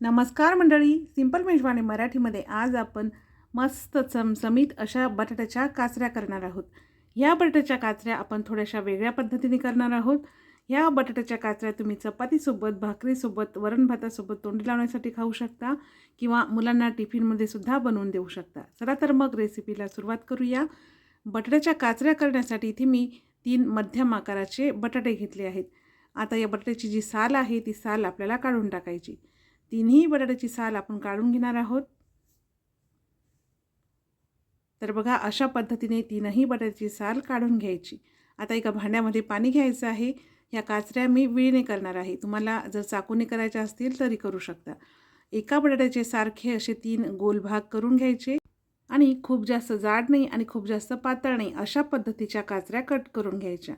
नमस्कार मंडळी सिंपल मेजवानी मराठीमध्ये आज आपण मस्त चमचमीत अशा बटाट्याच्या काचऱ्या करणार आहोत. या बटाट्याच्या काचऱ्या आपण थोड्याशा वेगळ्या पद्धतीने करणार आहोत. ह्या बटाट्याच्या काचऱ्या तुम्ही चपातीसोबत भाकरीसोबत वरण भातासोबत तोंडी लावण्यासाठी खाऊ शकता किंवा मुलांना टिफिनमध्ये सुद्धा बनवून देऊ शकता. चला तर मग रेसिपीला सुरुवात करूया. बटाट्याच्या काचऱ्या करण्यासाठी इथे मी तीन मध्यम आकाराचे बटाटे घेतले आहेत. आता या बटाट्याची जी साल आहे ती साल आपल्याला काढून टाकायची. तिन्ही बटाट्याची साल आपण काढून घेणार आहोत. तर बघा अशा पद्धतीने तीनही बटाट्याची साल काढून घ्यायची. आता एका भांड्यामध्ये पाणी घ्यायचं आहे. ह्या काचऱ्या मी विळीने करणार आहे. तुम्हाला जर चाकूने करायच्या असतील तरी करू शकता. एका बटाट्याचे सारखे असे तीन गोल भाग करून घ्यायचे. आणि खूप जास्त जाड नाही आणि खूप जास्त पातळ नाही अशा पद्धतीच्या काचऱ्या कट करून घ्यायच्या.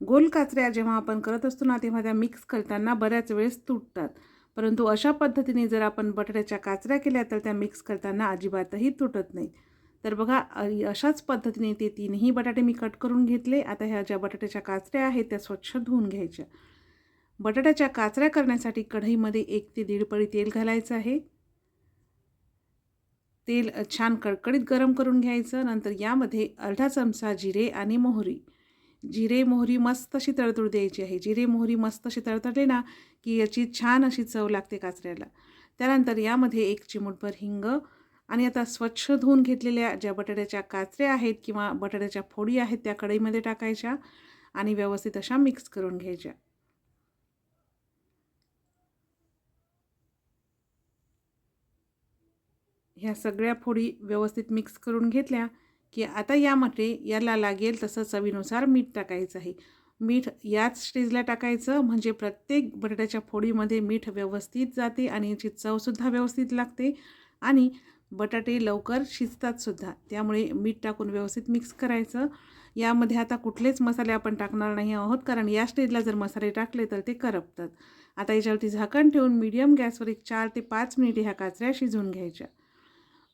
गोल काचऱ्या जेव्हा आपण करत असतो ना तेव्हा त्या मिक्स करताना बऱ्याच वेळेस तुटतात. परंतु अशा पद्धतीने जर आपण बटाट्याच्या काचऱ्या केल्या तर त्या मिक्स करताना अजिबातही तुटत नाही. तर बघा अशाच पद्धतीने ते तीनही बटाटे मी कट करून घेतले. आता ह्या ज्या बटाट्याच्या काचऱ्या आहेत त्या स्वच्छ धुवून घ्यायच्या. बटाट्याच्या काचऱ्या करण्यासाठी कढईमध्ये एक ते दीड पळी तेल घालायचं आहे. तेल छान कडकडीत गरम करून घ्यायचं. नंतर यामध्ये अर्धा चमचा जिरे आणि मोहरी. जिरे मोहरी मस्त अशी तळतूळ द्यायची आहे. जिरे मोहरी मस्त अशी तळतळले ना की याची छान अशी चव लागते काचऱ्याला त्यानंतर यामध्ये एक चिमूटभर हिंग आणि आता स्वच्छ धुवून घेतलेल्या ज्या बटाट्याच्या काचऱ्या आहेत किंवा बटाट्याच्या फोडी आहेत त्या कढईमध्ये टाकायच्या आणि व्यवस्थित अशा मिक्स करून घ्यायच्या. ह्या सगळ्या फोडी व्यवस्थित मिक्स करून घेतल्या की आता यामध्ये याला लागेल तसं चवीनुसार मीठ टाकायचं आहे. मीठ याच स्टेजला टाकायचं म्हणजे प्रत्येक बटाट्याच्या फोडीमध्ये मीठ व्यवस्थित जाते आणि याची चवसुद्धा व्यवस्थित लागते आणि बटाटे लवकर शिजतातसुद्धा त्यामुळे मीठ टाकून व्यवस्थित मिक्स करायचं. यामध्ये आता कुठलेच मसाले आपण टाकणार नाही आहोत कारण या स्टेजला जर मसाले टाकले तर ते करपतात. आता याच्यावरती झाकण ठेवून मीडियम गॅसवर एक चार ते पाच मिनिटे ह्या काचऱ्या शिजवून घ्यायच्या.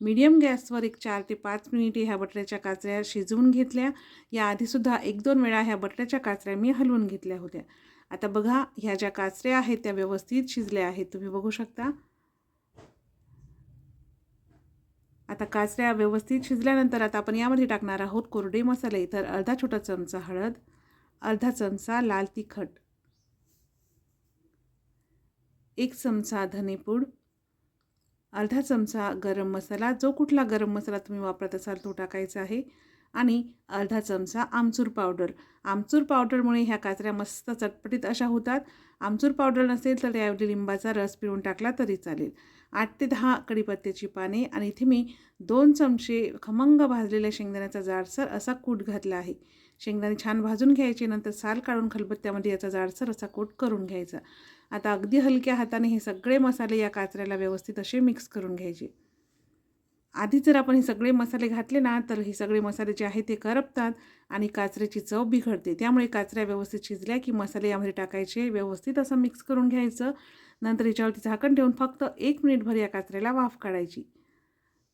मीडियम गॅसवर एक चार ते पाच मिनिटे ह्या बटाट्याच्या काचऱ्या शिजवून घेतल्या. याआधीसुद्धा एक दोन वेळा ह्या बटाट्याच्या काचऱ्या मी हलवून घेतल्या होत्या. आता बघा ह्या ज्या काचऱ्या आहेत त्या व्यवस्थित शिजल्या आहेत. तुम्ही बघू शकता. आता काचऱ्या व्यवस्थित शिजल्यानंतर आता आपण यामध्ये टाकणार आहोत कोरडे मसाले. तर अर्धा छोटा चमचा हळद अर्धा चमचा लाल तिखट एक चमचा धनेपूड अर्धा चमचा गरम मसाला जो कुठला गरम मसाला तुम्ही वापरत असाल तो टाकायचा आहे. आणि अर्धा चमचा आमचूर पावडर. आमचूर पावडरमुळे ह्या काचऱ्या मस्त चटपटीत अशा होतात. आमचूर पावडर नसेल तर त्याऐवजी लिंबाचा रस पिळून टाकला तरी चालेल. आठ ते दहा कडीपत्त्याची पाने आणि इथे मी दोन चमचे खमंग भाजलेल्या शेंगदाण्याचा जाडसर असा कूट घातला आहे. शेंगदाणे छान भाजून घ्यायचे नंतर साल काढून खलबत्त्यामध्ये याचा जाडसर असा कूट करून घ्यायचा. आता अगदी हलक्या हाताने हे सगळे मसाले या काचऱ्याला व्यवस्थित असे मिक्स करून घ्यायचे. आधी जर आपण हे सगळे मसाले घातले ना तर हे सगळे मसाले जे आहेत ते करपतात आणि काचऱ्याची चव बिघडते. त्यामुळे काचऱ्या व्यवस्थित शिजल्या की मसाले यामध्ये टाकायचे व्यवस्थित असं मिक्स करून घ्यायचं. नंतर याच्यावरती झाकण ठेवून फक्त एक मिनिटभर या काचऱ्याला वाफ काढायची.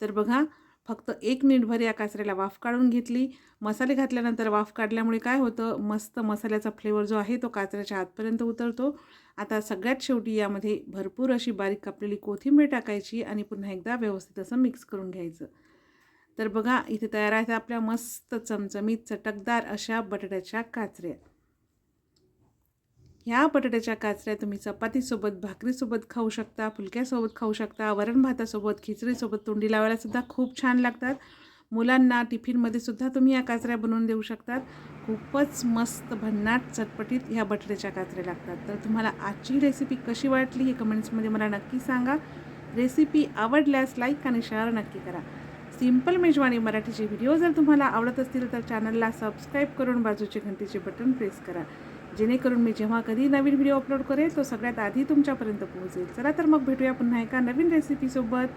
तर बघा फक्त एक मिनिटभर या काचऱ्याला वाफ काढून घेतली. मसाले घातल्यानंतर वाफ काढल्यामुळे काय होतं? मस्त मसाल्याचा फ्लेवर जो आहे तो काचऱ्याच्या आतपर्यंत उतरतो. आता सगळ्यात शेवटी यामध्ये भरपूर अशी बारीक कापलेली कोथिंबीर टाकायची आणि पुन्हा एकदा व्यवस्थित असं मिक्स करून घ्यायचं. तर बघा इथे तयार आहेत आपल्या मस्त चमचमीत चटकदार अशा बटाट्याच्या काचऱ्या ह्या बटाट्याच्या काचऱ्या तुम्ही चपातीसोबत भाकरीसोबत खाऊ शकता फुलक्यासोबत खाऊ शकता वरण भातासोबत खिचडीसोबत तोंडी लावायलासुद्धा खूप छान लागतात. मुलांना टिफिनमध्ये सुद्धा तुम्ही या काचऱ्या बनवून देऊ शकतात. खूपच मस्त भन्नाट चटपटीत ह्या बटाट्याच्या काचऱ्या लागतात. तर तुम्हाला आजची रेसिपी कशी वाटली हे कमेंट्समध्ये मला नक्की सांगा. रेसिपी आवडल्यास लाईक आणि शेअर नक्की करा. सिंपल मेजवानी मराठीचे व्हिडिओ जर तुम्हाला आवडत असतील तर चॅनलला सबस्क्राईब करून बाजूचे घंटीचे बटन प्रेस करा. जेणेकरून मी जेव्हा कधी नवीन व्हिडिओ अपलोड करेल तो सगळ्यात आधी तुमच्यापर्यंत पोहोचेल. चला तर मग भेटूया पुन्हा एका नवीन रेसिपीसोबत